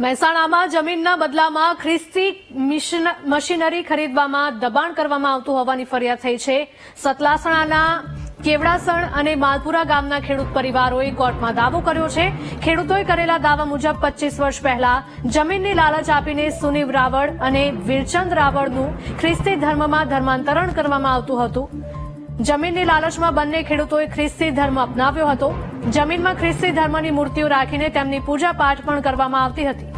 મહેસાણામાં જમીનના બદલામાં ખ્રિસ્તી મિશન- મશીનરી ખરીદવામાં દબાણ કરવામાં આવતું હોવાની ફરિયાદ થઈ છે. સતલાસણાના કેવડાસણ અને માલપુરા ગામના ખેડૂત પરિવારોએ કોર્ટમાં દાવો કર્યો છે. ખેડૂતોએ કરેલા દાવા મુજબ પચીસ વર્ષ પહેલા જમીનની લાલચ આપીને સુનિવ રાવળ અને વીરચંદ રાવળનું ખ્રિસ્તી ધર્મમાં ધર્માંતરણ કરવામાં આવતું હતું. જમીનની લાલચમાં બંને ખેડૂતોએ ખ્રિસ્તી ધર્મ અપનાવ્યો હતો. જમીનમાં ખ્રિસ્તી ધર્મની મૂર્તિઓ રાખીને તેમની પૂજા પાઠ પણ કરવામાં આવતી હતી.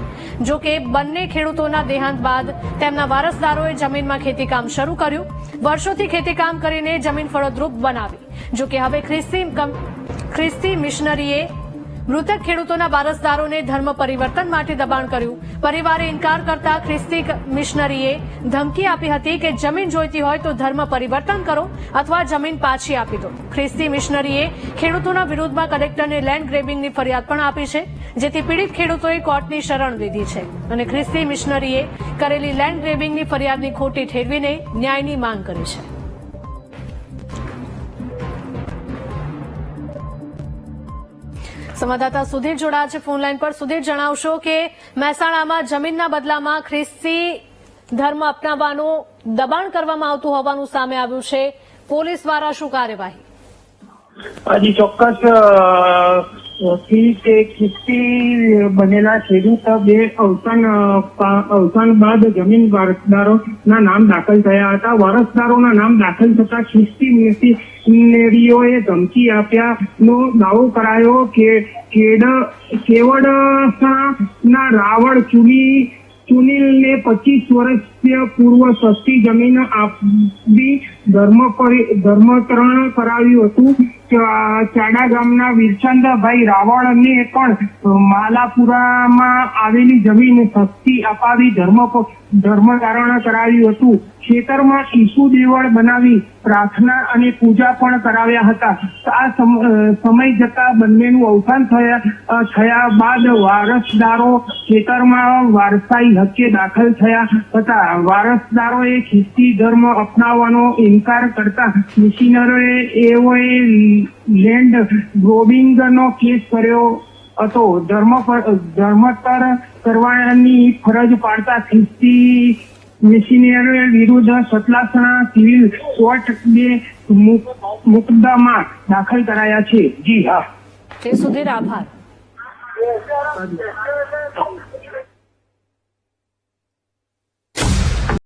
જો કે બંને ખેડૂતોના દેહાંત બાદ તેમના વારસદારોએ જમીનમાં ખેતીકામ શરૂ કર્યું. વર્ષોથી ખેતીકામ કરીને જમીન ફળદ્રુપ બનાવી. જો કે હવે ખ્રિસ્તી ખ્રિસ્તી મિશનરીએ મૃતક ખેડૂતોના વારસદારોને ધર્મ પરિવર્તન માટે દબાણ કર્યું. પરિવારે ઇન્કાર કરતા ખ્રિસ્તી મિશનરીએ ધમકી આપી હતી કે જમીન જોઈતી હોય તો ધર્મ પરિવર્તન કરો અથવા જમીન પાછી આપી દો. ખ્રિસ્તી મિશનરીએ ખેડૂતોના વિરોધમાં કલેક્ટરને લેન્ડ ગ્રેબિંગની ફરિયાદ પણ આપી છે, જેથી પીડિત ખેડૂતોએ કોર્ટની શરણ લીધી છે. અને ખ્રિસ્તી મિશનરીએ કરેલી લેન્ડ ગ્રેબિંગની ફરિયાદની ખોટી ઠેરવીને ન્યાયની માંગ કરી છે. સંવાદદાતા સુધીર જોડાયા છે ફોન લાઈન પર. સુધીર, જણાવશો કે મહેસાણામાં જમીનના બદલામાં ખ્રિસ્તી ધર્મ અપનાવવાનું દબાણ કરવામાં આવતું હોવાનું સામે આવ્યું છે. પોલીસ દ્વારા શું કાર્યવાહી? હજી ચોક્કસ બનેલા ખેડૂત બે અવસાન અવસાન બાદ જમીન વારસદારોના નામ દાખલ થયા હતા. વારસદારોના નામ દાખલ થતા ખિસ્તી મિશનરીઓએ ધમકી આપ્યાનો દાવો કરાયો કે કેડ કેવડના રાવળ ચુની સુનિલને પચીસ વર્ષ પૂર્વ સસ્તી જમીન આપી ધર્મ ધર્મકરણ કરાવ્યું હતું. ચાડા ગામના વીરચંદભાઈ રાવળને પણ માલાપુરામાં આવેલી જમીન સસ્તી અપાવી ધર્મ ધર્મધારણ કરાવ્યું હતું. ખેતરમાં ઈસુ દેવળ બનાવી પ્રાર્થના અને પૂજા પણ કરાવ્યા હતા. આ સમય જતા બંનેનું અવસાન થયા થયા બાદ વારસદારો ખેતરમાં વારસાઈ હકે દાખલ થયા હતા. વારસદારોએ ખ્રિસ્તી ધર્મ અપનાવવાનો ઇનકાર કરતા મિશનરોએ એઓએ લેન્ડ ગ્રોબિંગનો કેસ કર્યો હતો. ધર્મ ધર્મતર કરવાની ફરજ પાડતા ખ્રિસ્તી મિશનરીઓ વિરુદ્ધ સતલાસણા સિવિલ કોર્ટ બે મુક- મુકદ્દમા દાખલ કરાયા છે. જી હા. તે સુધીર આભાર.